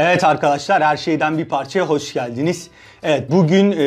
Evet arkadaşlar her şeyden bir parçaya hoş geldiniz. Evet bugün e,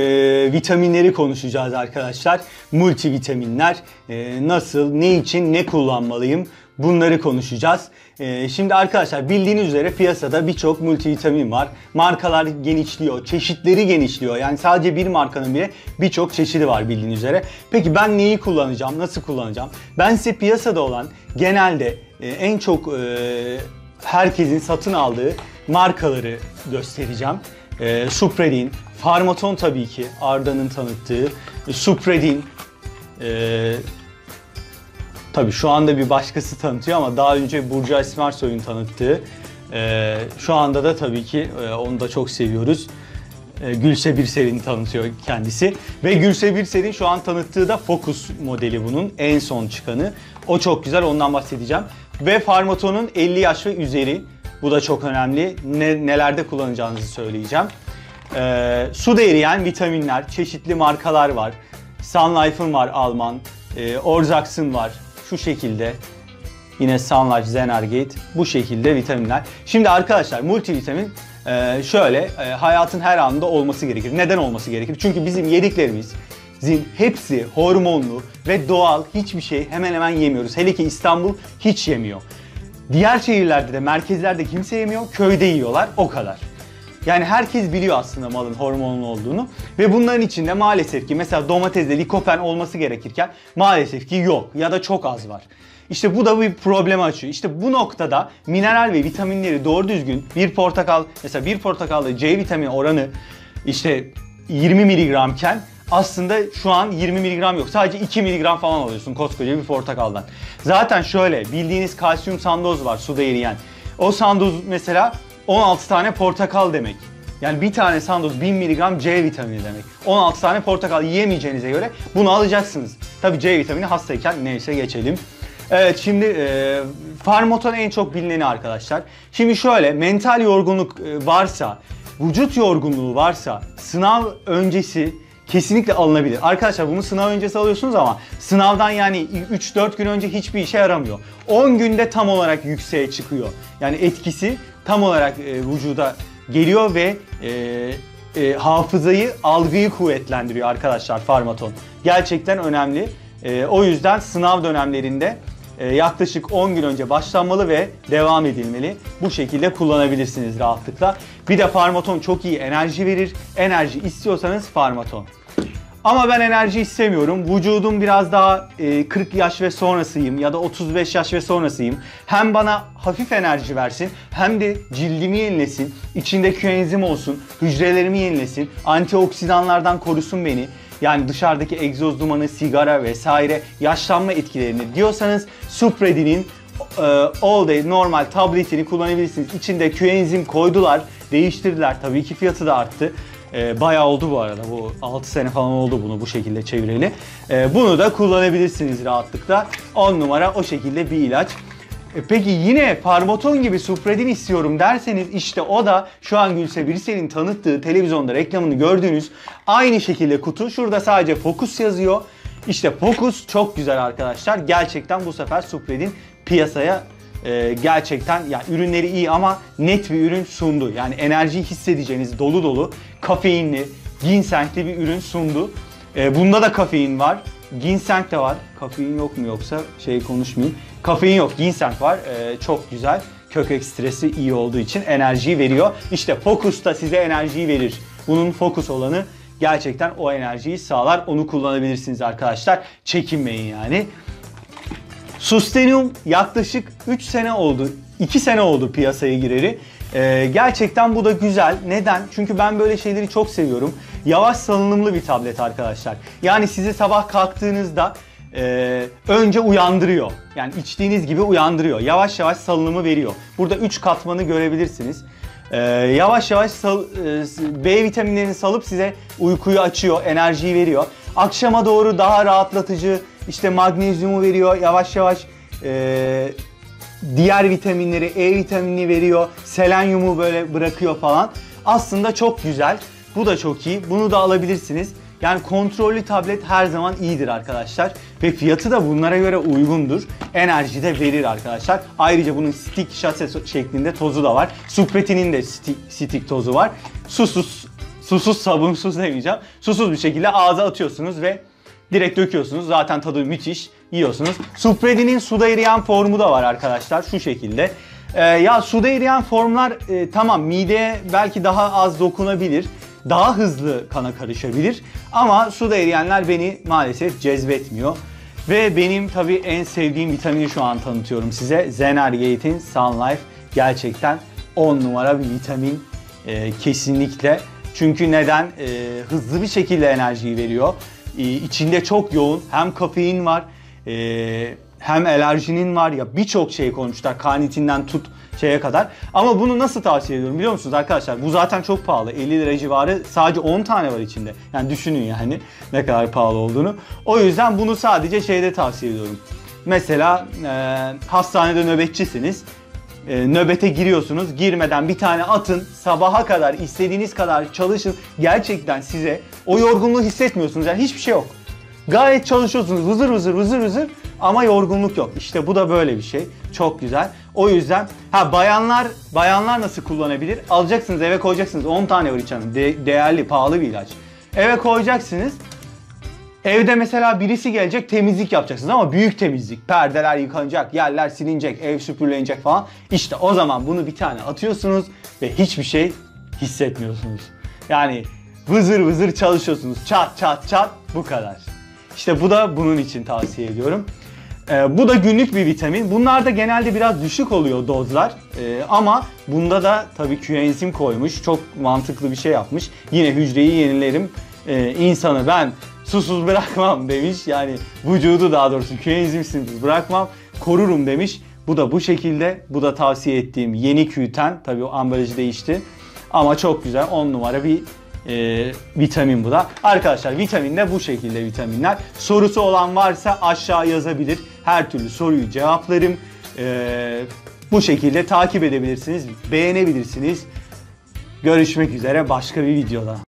vitaminleri konuşacağız arkadaşlar. Multivitaminler e, nasıl, ne için, ne kullanmalıyım bunları konuşacağız. E, şimdi arkadaşlar bildiğiniz üzere piyasada birçok multivitamin var. Markalar genişliyor, çeşitleri genişliyor. Yani sadece bir markanın bile birçok çeşidi var bildiğiniz üzere. Peki ben neyi kullanacağım, nasıl kullanacağım? Ben size piyasada olan genelde e, en çok e, herkesin satın aldığı markaları göstereceğim. E, Supredin, Farmaton tabii ki Arda'nın tanıttığı. Supredin, e, tabii şu anda bir başkası tanıtıyor ama daha önce Burcu Esmersoy'un tanıttığı. E, şu anda da tabii ki e, onu da çok seviyoruz. E, Gülse Birsel'in tanıtıyor kendisi. Ve Gülse Birsel'in şu an tanıttığı da Focus modeli bunun en son çıkanı. O çok güzel ondan bahsedeceğim. Ve Farmaton'un 50 yaş ve üzeri. Bu da çok önemli. Ne, nelerde kullanacağınızı söyleyeceğim. Ee, suda eriyen vitaminler, çeşitli markalar var. Sun Life'ın var Alman, e, Orzax'ın var şu şekilde. Yine Sun Life, Zenergate bu şekilde vitaminler. Şimdi arkadaşlar multivitamin e, şöyle e, hayatın her anında olması gerekir. Neden olması gerekir? Çünkü bizim yediklerimiz Zin hepsi hormonlu ve doğal hiçbir şey hemen hemen yemiyoruz. Hele ki İstanbul hiç yemiyor. Diğer şehirlerde de merkezlerde kimse yemiyor, köyde yiyorlar o kadar. Yani herkes biliyor aslında malın hormonlu olduğunu ve bunların içinde maalesef ki mesela domatesde likopen olması gerekirken maalesef ki yok ya da çok az var. İşte bu da bir problem açıyor. İşte bu noktada mineral ve vitaminleri doğru düzgün bir portakal mesela bir portakalda C vitamini oranı işte 20 miligramken aslında şu an 20 mg yok. Sadece 2 mg falan alıyorsun koskoca bir portakaldan. Zaten şöyle bildiğiniz kalsiyum sandoz var suda eriyen. O sandoz mesela 16 tane portakal demek. Yani bir tane sandoz 1000 mg C vitamini demek. 16 tane portakal yiyemeyeceğinize göre bunu alacaksınız. Tabi C vitamini hastayken neyse geçelim. Evet şimdi e, Farmoton en çok bilineni arkadaşlar. Şimdi şöyle mental yorgunluk e, varsa, vücut yorgunluğu varsa, sınav öncesi kesinlikle alınabilir. Arkadaşlar bunu sınav öncesi alıyorsunuz ama sınavdan yani 3-4 gün önce hiçbir işe yaramıyor. 10 günde tam olarak yükseğe çıkıyor. Yani etkisi tam olarak e, vücuda geliyor ve e, e, hafızayı, algıyı kuvvetlendiriyor arkadaşlar farmaton. Gerçekten önemli. E, o yüzden sınav dönemlerinde yaklaşık 10 gün önce başlanmalı ve devam edilmeli. Bu şekilde kullanabilirsiniz rahatlıkla. Bir de Farmaton çok iyi enerji verir. Enerji istiyorsanız Farmaton. Ama ben enerji istemiyorum. Vücudum biraz daha 40 yaş ve sonrasıyım ya da 35 yaş ve sonrasıyım. Hem bana hafif enerji versin hem de cildimi yenilesin. İçinde koenzim olsun, hücrelerimi yenilesin, antioksidanlardan korusun beni yani dışarıdaki egzoz dumanı, sigara vesaire yaşlanma etkilerini diyorsanız Supredin'in e, All Day normal tabletini kullanabilirsiniz. İçinde Q-enzim koydular, değiştirdiler. Tabii ki fiyatı da arttı. E, bayağı oldu bu arada. Bu 6 sene falan oldu bunu bu şekilde çevireli. E, bunu da kullanabilirsiniz rahatlıkla. 10 numara o şekilde bir ilaç. E peki yine Farmaton gibi Supredin istiyorum derseniz işte o da şu an Gülse Birsel'in tanıttığı televizyonda reklamını gördüğünüz aynı şekilde kutu. Şurada sadece Focus yazıyor. İşte Focus çok güzel arkadaşlar. Gerçekten bu sefer Supredin piyasaya e, gerçekten yani ürünleri iyi ama net bir ürün sundu. Yani enerjiyi hissedeceğiniz dolu dolu kafeinli, ginsengli bir ürün sundu. E, bunda da kafein var. Ginseng de var. Kafein yok mu yoksa şey konuşmayayım. Kafein yok, ginseng var. Ee, çok güzel. Kök ekstresi iyi olduğu için enerjiyi veriyor. İşte Focus da size enerjiyi verir. Bunun Focus olanı gerçekten o enerjiyi sağlar. Onu kullanabilirsiniz arkadaşlar. Çekinmeyin yani. Sustenium yaklaşık 3 sene oldu. 2 sene oldu piyasaya gireri. Ee, gerçekten bu da güzel. Neden? Çünkü ben böyle şeyleri çok seviyorum. Yavaş salınımlı bir tablet arkadaşlar. Yani sizi sabah kalktığınızda e, önce uyandırıyor. Yani içtiğiniz gibi uyandırıyor. Yavaş yavaş salınımı veriyor. Burada 3 katmanı görebilirsiniz. Ee, yavaş yavaş sal, e, B vitaminlerini salıp size uykuyu açıyor, enerjiyi veriyor. Akşama doğru daha rahatlatıcı, işte magnezyumu veriyor. Yavaş yavaş e, diğer vitaminleri, E vitaminini veriyor. Selenyumu böyle bırakıyor falan. Aslında çok güzel. Bu da çok iyi. Bunu da alabilirsiniz. Yani kontrollü tablet her zaman iyidir arkadaşlar. Ve fiyatı da bunlara göre uygundur. Enerji de verir arkadaşlar. Ayrıca bunun stick şase şeklinde tozu da var. Supretinin de stick, stick tozu var. Susuz, susuz sabunsuz demeyeceğim. Susuz bir şekilde ağza atıyorsunuz ve direkt döküyorsunuz. Zaten tadı müthiş. Yiyorsunuz. Supredi'nin suda eriyen formu da var arkadaşlar. Şu şekilde. Ee, ya suda eriyen formlar e, tamam mideye belki daha az dokunabilir. Daha hızlı kana karışabilir. Ama suda eriyenler beni maalesef cezbetmiyor. Ve benim tabii en sevdiğim vitamini şu an tanıtıyorum size. Zenergate'in Sun Life gerçekten 10 numara bir vitamin e, kesinlikle. Çünkü neden? E, hızlı bir şekilde enerjiyi veriyor. E, içinde çok yoğun hem kafein var e, hem alerjinin var ya birçok şey koymuşlar karnitinden tut şeye kadar. Ama bunu nasıl tavsiye ediyorum biliyor musunuz arkadaşlar? Bu zaten çok pahalı. 50 lira civarı sadece 10 tane var içinde. Yani düşünün yani ne kadar pahalı olduğunu. O yüzden bunu sadece şeyde tavsiye ediyorum. Mesela e, hastanede nöbetçisiniz. E, nöbete giriyorsunuz. Girmeden bir tane atın. Sabaha kadar istediğiniz kadar çalışın. Gerçekten size o yorgunluğu hissetmiyorsunuz. Yani hiçbir şey yok. Gayet çalışıyorsunuz. Vızır vızır vızır vızır ama yorgunluk yok. İşte bu da böyle bir şey. Çok güzel. O yüzden ha bayanlar bayanlar nasıl kullanabilir? Alacaksınız eve koyacaksınız. 10 tane var içinde. De- değerli, pahalı bir ilaç. Eve koyacaksınız. Evde mesela birisi gelecek temizlik yapacaksınız ama büyük temizlik. Perdeler yıkanacak, yerler silinecek, ev süpürülecek falan. İşte o zaman bunu bir tane atıyorsunuz ve hiçbir şey hissetmiyorsunuz. Yani vızır vızır çalışıyorsunuz. Çat çat çat bu kadar. İşte bu da bunun için tavsiye ediyorum. Ee, bu da günlük bir vitamin. Bunlarda genelde biraz düşük oluyor dozlar. Ee, ama bunda da tabii küenzim koymuş. Çok mantıklı bir şey yapmış. Yine hücreyi yenilerim. Ee, insanı ben susuz bırakmam demiş. Yani vücudu daha doğrusu küenzimsiz bırakmam. Korurum demiş. Bu da bu şekilde. Bu da tavsiye ettiğim yeni Q10. Tabii o ambalajı değişti. Ama çok güzel 10 numara bir e, vitamin bu da. Arkadaşlar vitamin de bu şekilde vitaminler. Sorusu olan varsa aşağı yazabilir. Her türlü soruyu cevaplarım. E, bu şekilde takip edebilirsiniz, beğenebilirsiniz. Görüşmek üzere başka bir videoda.